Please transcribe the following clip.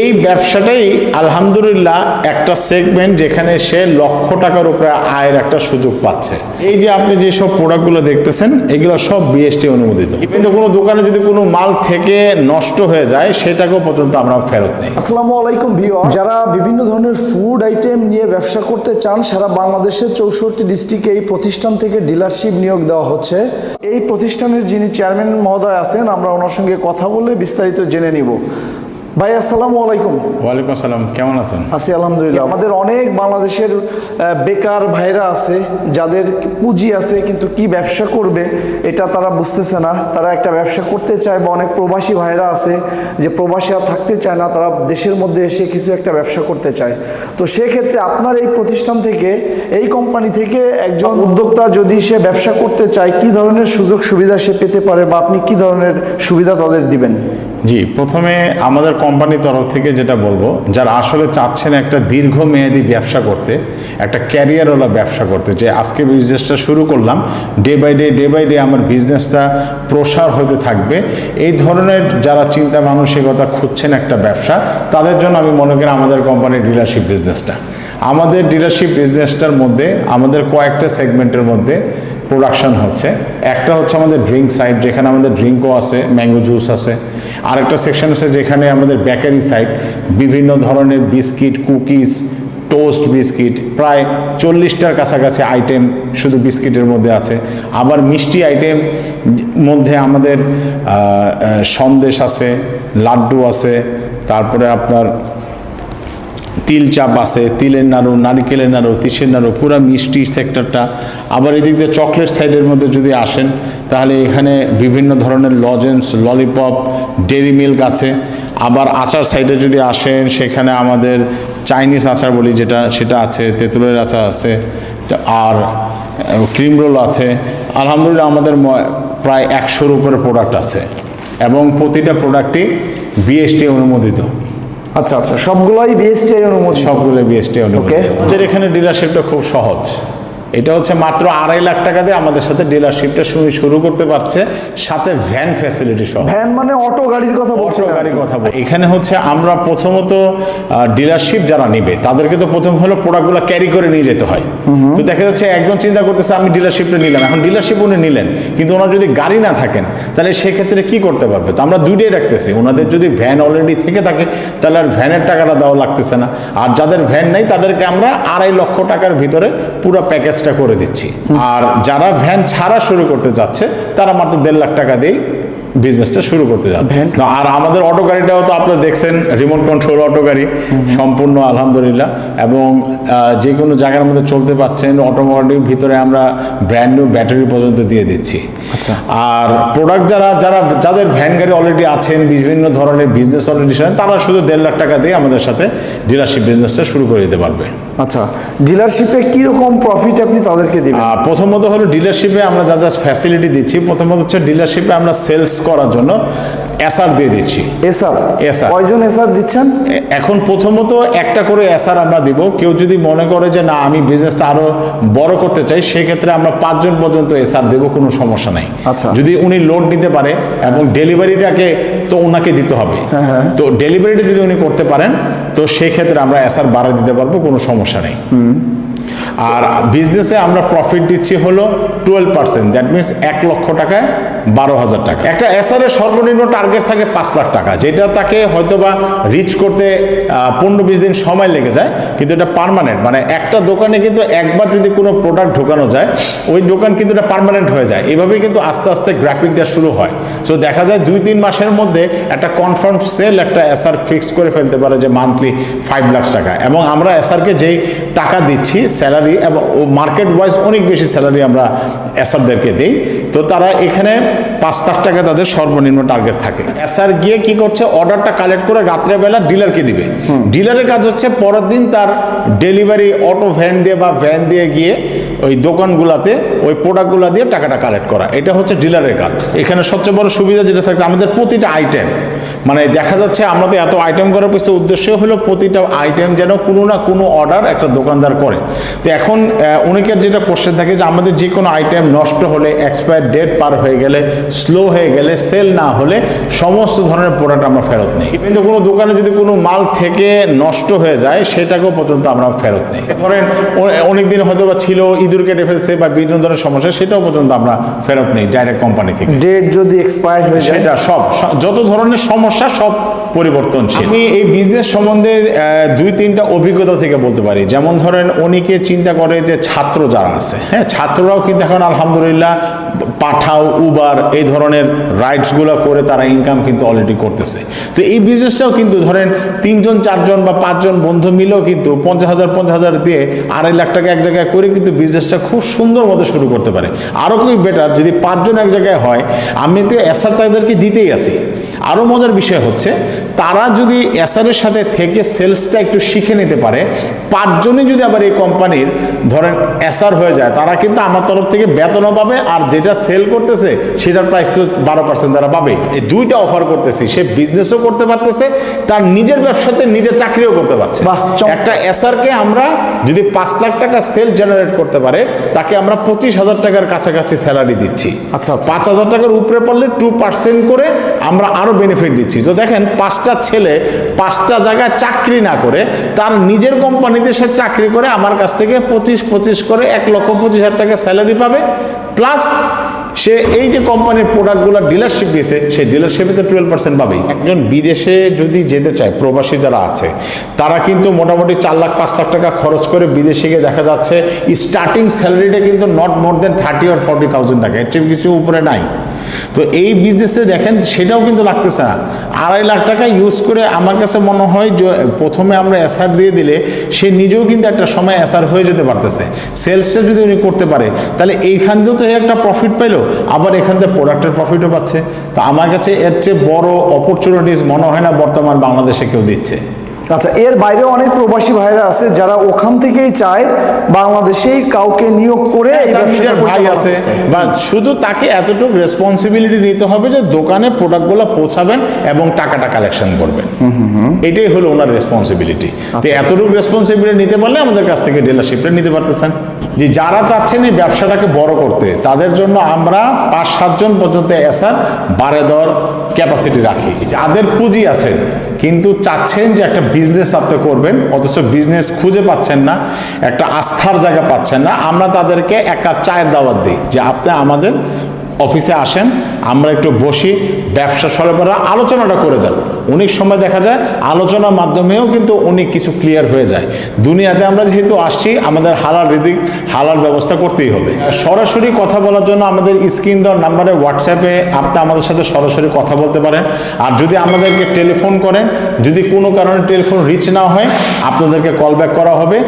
এই ব্যবসাটাই আলহামদুলিল্লাহ একটা সেগমেন্ট যেখানে সে লক্ষ টাকার উপরে আয়ের একটা সুযোগ পাচ্ছে। এই যে আপনি যে সব প্রোডাক্টগুলো দেখতেছেন, এগুলো সব বিএসটি অনুমোদিত। কিন্তু কোনো দোকানে যদি কোনো মাল থেকে নষ্ট হয়ে যায়, সেটাকেও পর্যন্ত আমরা ফেরত নেই। আসসালামু আলাইকুম ভিউয়ার যারা বিভিন্ন ধরনের ফুড আইটেম নিয়ে ব্যবসা করতে চান, সারা বাংলাদেশের চৌষট্টি ডিস্ট্রিক্টে এই প্রতিষ্ঠান থেকে ডিলারশিপ নিয়োগ দেওয়া হচ্ছে। এই প্রতিষ্ঠানের যিনি চেয়ারম্যান মহোদয় আছেন, আমরা ওনার সঙ্গে কথা বলে বিস্তারিত জেনে নিব। ভাই আসসালামু আলাইকুম। ওয়ালাইকুম আসসালাম কেমন আছেন? আছি আলহামদুলিল্লাহ। আমাদের অনেক বাংলাদেশের বেকার ভাইরা আছে যাদের পুঁজি আছে কিন্তু কি ব্যবসা করবে এটা তারা বুঝতেছে না। তারা একটা ব্যবসা করতে চায় বা অনেক প্রবাসী ভাইরা আছে যে প্রবাসী আর থাকতে চায় না তারা দেশের মধ্যে এসে কিছু একটা ব্যবসা করতে চায়। তো সেক্ষেত্রে আপনার এই প্রতিষ্ঠান থেকে এই কোম্পানি থেকে একজন উদ্যোক্তা যদি সে ব্যবসা করতে চায় কি ধরনের সুযোগ সুবিধা সে পেতে পারে বা আপনি কি ধরনের সুবিধা তাদের দিবেন? জি, প্রথমে আমাদের কোম্পানির তরফ থেকে যেটা বলব, যারা আসলে চাচ্ছেন একটা দীর্ঘমেয়াদী ব্যবসা করতে, একটা ক্যারিয়ারওয়ালা ব্যবসা করতে, যে আজকে বিজনেসটা শুরু করলাম day by day day by day আমার বিজনেসটা প্রসার হতে থাকবে। এই ধরনের যারা চিন্তা মানসিকতা খুঁজছেন একটা ব্যবসা, তাদের জন্য আমি মনে করি আমাদের কোম্পানির ডিলারশিপ বিজনেসটা আমাদের ডিলারশিপ বিজনেসটার মধ্যে, আমাদের কয়েকটা সেগমেন্টের মধ্যে প্রোডাকশন হচ্ছে। একটা হচ্ছে আমাদের ড্রিঙ্ক সাইড যেখানে আমাদের ড্রিঙ্কও আছে ম্যাঙ্গো জুস আছে। আরেকটা সেকশন আছে যেখানে আমাদের বেকারি সাইড বিভিন্ন ধরনের বিস্কিট কুকিজ টোস্ট বিস্কিট, প্রায় চল্লিশটার কাছাকাছি আইটেম শুধু বিস্কিটের মধ্যে আছে। আবার মিষ্টি আইটেম মধ্যে আমাদের সন্দেশ আছে, লাড্ডু আছে, তারপরে আপনার তিল চাপ আছে, তিলের নাড়ু, নারিকেলের নাড়ু, তিসের নাড়ু, পুরো মিষ্টি সেক্টরটা আবার এদিক দিয়ে চকলেট সাইডের মধ্যে যদি আসেন, তাহলে এখানে বিভিন্ন ধরনের লজেন্স ললিপপ ডেরি মিল্ক আছে। আবার আচার সাইডে যদি আসেন, সেখানে আমাদের চাইনিজ আচার বলি যেটা, সেটা আছে, তেঁতুলের আচার আছে, আর ক্রিম রোল আছে। আলহামদুলিল্লাহ আমাদের প্রায় একশোর উপরে প্রোডাক্ট আছে। এবং প্রতিটা প্রোডাক্টই বিএসটি অনুমোদিত। আচ্ছা আচ্ছা সবগুলোই বিএসটিআই অনুমোদিত? সবগুলো বিএসটি ওকে আমাদের এখানে ডিলারশিপটা খুব সহজ। এটা হচ্ছে মাত্র আড়াই লাখ টাকা দিয়ে আমাদের সাথে ডিলারশিপটা শুরু শুরু করতে পারছে। সাথে ভ্যান ফ্যাসিলিটি সহ। ভ্যান মানে অটো গাড়ির কথা বলছেন অটো গাড়ির কথা বলি এখানে হচ্ছে আমরা প্রথমত ডিলারশিপ যারা নিবে তাদেরকে তো প্রথম হলো প্রোডাক্টগুলো ক্যারি করে নিয়ে যেতে হয়। তো দেখা যাচ্ছে একজন চিন্তা করতেছে আমি ডিলারশিপটা নিলাম। এখন ডিলারশিপ উনি নিলেন কিন্তু ওনার যদি গাড়ি না থাকেন তাহলে সেক্ষেত্রে কি করতে পারবে? তো আমরা দুইটাই রাখতেছি। ওনাদের যদি ভ্যান অলরেডি থেকে থাকে তাহলে আর ভ্যানের টাকাটা দেওয়া লাগতেছে না। আর যাদের ভ্যান নেই তাদেরকে আমরা আড়াই লক্ষ টাকার ভিতরে পুরো প্যাকেজটা করে দিচ্ছি। আর যারা ভ্যান ছাড়া শুরু করতে যাচ্ছে তারা মাত্র দেড় লাখ টাকা দিয়েই বিজনেসটা শুরু করতে যাচ্ছে। আর আমাদের অটো গাড়িটাও তো আপনারা দেখছেন রিমোট কন্ট্রোল অটো গাড়ি সম্পূর্ণ আলহামদুলিল্লাহ। এবং যে কোনো জায়গার মধ্যে চলতে পারছেন অটোমোটিভ ভিতরে আমরা ব্র্যান্ড নিউ ব্যাটারি পর্যন্ত দিয়ে দিচ্ছি। আর প্রোডাক্ট যারা যারা যাদের ভ্যান গাড়ি অলরেডি আছেন বিভিন্ন ধরনের বিজনেস অলরেডি তারা শুধু দেড় লাখ টাকা দিয়ে আমাদের সাথে ডিলারশিপ বিজনেসটা শুরু করে দিতে পারবে। আচ্ছা ডিলারশিপে কীরকম প্রফিট আপনি তাদেরকে দিবেন? প্রথমত হলো ডিলারশিপে আমরা যা যা ফ্যাসিলিটি দিচ্ছি প্রথমত হচ্ছে ডিলারশিপে আমরা সেলস করার জন্য এসআর দিয়ে দিচ্ছি। এসআর SR কয়জন এসআর দিচ্ছেন? এখন প্রথমত একটা করে এসআর আমরা দিব। কেউ যদি মনে করে যে না আমি বিজনেসটা আরও বড় করতে চাই সেক্ষেত্রে আমরা পাঁচজন পর্যন্ত এসআর দেবো কোনো সমস্যা নাই। আচ্ছা। যদি উনি লোড নিতে পারে এবং ডেলিভারিটাকে তো ওনাকে দিতে হবে। হ্যাঁ, তো ডেলিভারিটা যদি উনি করতে পারেন তো সেক্ষেত্রে আমরা এসআর বাড়া দিতে পারব কোনো সমস্যা নেই। আর বিজনেসে আমরা প্রফিট দিচ্ছি হলো টুয়েলভ পার্সেন্ট দ্যাট মিনস এক লক্ষ টাকায় বারো হাজার টাকা। একটা এসআর এর সর্বনিম্ন টার্গেট থাকে পাঁচ লাখ টাকা, যেটা তাকে হয়তোবা রিচ করতে পনেরো বিশ দিন সময় লেগে যায়, কিন্তু এটা পার্মানেন্ট মানে একটা দোকানে কিন্তু একবার যদি কোনো প্রোডাক্ট ঢোকানো যায়, ওই দোকান কিন্তু এটা পারমানেন্ট হয়ে যায়। এভাবেই কিন্তু আস্তে আস্তে গ্রাফিকটা শুরু হয়। সো দেখা যায় দুই তিন মাসের মধ্যে একটা কনফার্ম সেল একটা এসআর ফিক্স করে ফেলতে পারে যে মান্থলি ফাইভ লাখ টাকা। এবং আমরা এসআরকে যেই টাকা দিচ্ছি স্যালারি এবং মার্কেট ওয়াইজ অনেক বেশি স্যালারি আমরা এসআরদেরকে দিই। তো তারা এখানে পাঁচ লাখ টাকা তাদের সর্বনিম্ন টার্গেট থাকে। এসআর গিয়ে কি করছে? অর্ডারটা কালেক্ট করে রাত্রেবেলা ডিলারকে দিবে। ডিলারের কাজ হচ্ছে পরের দিন তার ডেলিভারি অটো ভ্যান দিয়ে বা ভ্যান দিয়ে গিয়ে ওই দোকানগুলাতে ওই প্রোডাক্টগুলো দিয়ে টাকাটা কালেক্ট করা। এটা হচ্ছে ডিলারের কাজ। এখানে সবচেয়ে বড় সুবিধা যেটা থাকে আমাদের প্রতিটা আইটেম মানে দেখা যাচ্ছে আমরা তো এত আইটেম করার পিছনে উদ্দেশ্য হলো প্রতিটা আইটেম যেন কোনো না কোনো অর্ডার একটা দোকানদার করে। তো এখন অনেকের যেটা কোশ্চেন থাকে যে আমাদের যে কোনো আইটেম নষ্ট হলে এক্সপায়ার ডেট পার হয়ে গেলে স্লো হয়ে গেলে সেল না হলে সমস্ত ধরনের প্রোডাক্ট আমরা ফেরত নেই। কিন্তু কোনো দোকানে যদি কোনো মাল থেকে নষ্ট হয়ে যায়, সেটাকেও পর্যন্ত আমরা ফেরত নিই। ধরেন অনেক দিন হয়তো বা ছিল ইঁদুর কেটে ফেলছে বা বিভিন্ন ধরনের সমস্যা সেটাও পর্যন্ত আমরা ফেরত নিই ডাইরেক্ট কোম্পানি থেকে। ডেট যদি এক্সপায়ার হয়ে যায়? সেটা সব যত ধরনের সমস্যা সব পরিবর্তনশীল। আমি এই বিজনেস সম্বন্ধে দুই তিনটা অভিজ্ঞতা থেকে বলতে পারি। যেমন ধরেন অনেকে চিন্তা করে যে ছাত্র যারা আছে হ্যাঁ ছাত্ররাও কিন্তু এখন আলহামদুলিল্লাহ পাঠাও উবার এই ধরনের রাইডসগুলো করে তারা ইনকাম কিন্তু অলরেডি করতেছে। তো এই বিজনেসটাও কিন্তু ধরেন তিনজন চারজন বা পাঁচজন বন্ধু মিলেও কিন্তু পঞ্চাশ হাজার পঞ্চাশ হাজার দিয়ে আড়াই লাখ টাকা এক জায়গায় করে কিন্তু বিজনেসটা খুব সুন্দর মতো শুরু করতে পারে। আরও খুবই বেটার যদি পাঁচজন এক জায়গায় হয়, আমি তো এসআর তাদেরকে দিতেই আসি। আরও মজার বিষয় হচ্ছে তারা যদি এসআরের সাথে থেকে সেলসটা একটু শিখে নিতে পারে পাঁচজনই যদি আবার এই কোম্পানির ধরেন এসআর হয়ে যায় তারা কিন্তু আমার তরফ থেকে বেতনও পাবে আর যেটা সেল করতেছে সেটার প্রাইস তো বারো পার্সেন্ট তারা পাবে এই দুইটা অফার করতেছি সে বিজনেসও করতে পারতেছে তার নিজের ব্যবসাতে নিজে চাকরিও করতে পারছে। একটা এসআরকে আমরা যদি পাঁচ লাখ টাকা সেল জেনারেট করতে পারে তাকে আমরা পঁচিশ হাজার টাকার কাছাকাছি স্যালারি দিচ্ছি আচ্ছা, আচ্ছা। পাঁচ হাজার টাকার উপরে পড়লে টু পার্সেন্ট করে আমরা আরও বেনিফিট দিচ্ছি তো দেখেন পাঁচটা ছেলে পাঁচটা জায়গায় চাকরি না করে, তার নিজের কোম্পানিতে সে চাকরি করে, আমার কাছ থেকে পঁচিশ পঁচিশ করে এক লক্ষ পঁচিশ হাজার টাকা স্যালারি পাবে। প্লাস সে এই যে কোম্পানির প্রোডাক্টগুলো ডিলারশিপ দিয়েছে, সেই ডিলারশিপে তো টুয়েলভ পার্সেন্ট পাবেই। একজন বিদেশে যদি যেতে চায়, প্রবাসী যারা আছে, তারা কিন্তু মোটামুটি চার লাখ, পাঁচ লাখ টাকা খরচ করে বিদেশে গিয়ে দেখা যাচ্ছে স্টার্টিং স্যালারিটা কিন্তু নট মোর দেন থার্টি আর ফর্টি থাউজেন্ড টাকা। এর চেয়ে কিছু উপরে নাই। তো এই বিজনেসে দেখেন, সেটাও কিন্তু লাগতেছে না। আড়াই লাখ টাকা ইউজ করে আমার কাছে মনে হয় যে, প্রথমে আমরা এসআর দিয়ে দিলে সে নিজেও কিন্তু একটা সময় এসআর হয়ে যেতে পারতেছে। সেলসটা যদি উনি করতে পারে, তাহলে এইখান দিয়েও তো একটা প্রফিট পাইলো, আবার এখান থেকে প্রোডাক্টের প্রফিটও পাচ্ছে। তো আমার কাছে এর চেয়ে বড় অপরচুনিটিস মনে হয় না বর্তমান বাংলাদেশে কেউ দিচ্ছে। আচ্ছা এর বাইরে অনেক প্রবাসী ভাইরা আছে যারা ওখান থেকেই চায় বাংলাদেশেই কাউকে নিয়োগ করে ব্যবসাটা নিজের ভাই আছে। বা শুধু তাকে এতটুকু রেসপন্সিবিলিটি নিতে হবে যে দোকানে প্রোডাক্টগুলো পৌঁছাবেন এবং টাকাটা কালেকশন করবেন। এটাই হলো ওনার রেসপন্সিবিলিটি তো এতটুকু রেসপন্সিবিলিটি নিতে পারলে আমাদের কাছ থেকে ডিলারশিপটা নিতে পারতেছেন। যে যারা চাচ্ছেন এই ব্যবসাটাকে বড় করতে তাদের জন্য আমরা পাঁচ সাতজন পর্যন্ত এসার বাড়ে দেওয়ার ক্যাপাসিটি রাখি। যাদের পুঁজি আছে কিন্তু চাচ্ছেন যে একটা বিজনেস আপনি করবেন অথচ বিজনেস খুঁজে পাচ্ছেন না। একটা আস্থার জায়গা পাচ্ছেন না। আমরা তাদেরকে এক কাপ চায়ের দাওয়াত দিই যে আপনি আমাদের অফিসে আসেন, আমরা একটু বসি, ব্যবসা সরবরাহ, আলোচনাটা করে যান। অনেক সময় দেখা যায় আলোচনার মাধ্যমেও কিন্তু অনেক কিছু ক্লিয়ার হয়ে যায়। দুনিয়াতে আমরা যেহেতু আসছি, আমাদের হালাল রিজিক, হালাল ব্যবস্থা করতেই হবে। সরাসরি কথা বলার জন্য আমাদের স্ক্রিন দেওয়ার নাম্বারে হোয়াটসঅ্যাপে আপনি আমাদের সাথে সরাসরি কথা বলতে পারেন। আর যদি আমাদেরকে টেলিফোন করেন, যদি কোনো কারণে টেলিফোন রিচ না হয়, আপনাদেরকে কল ব্যাক করা হবে।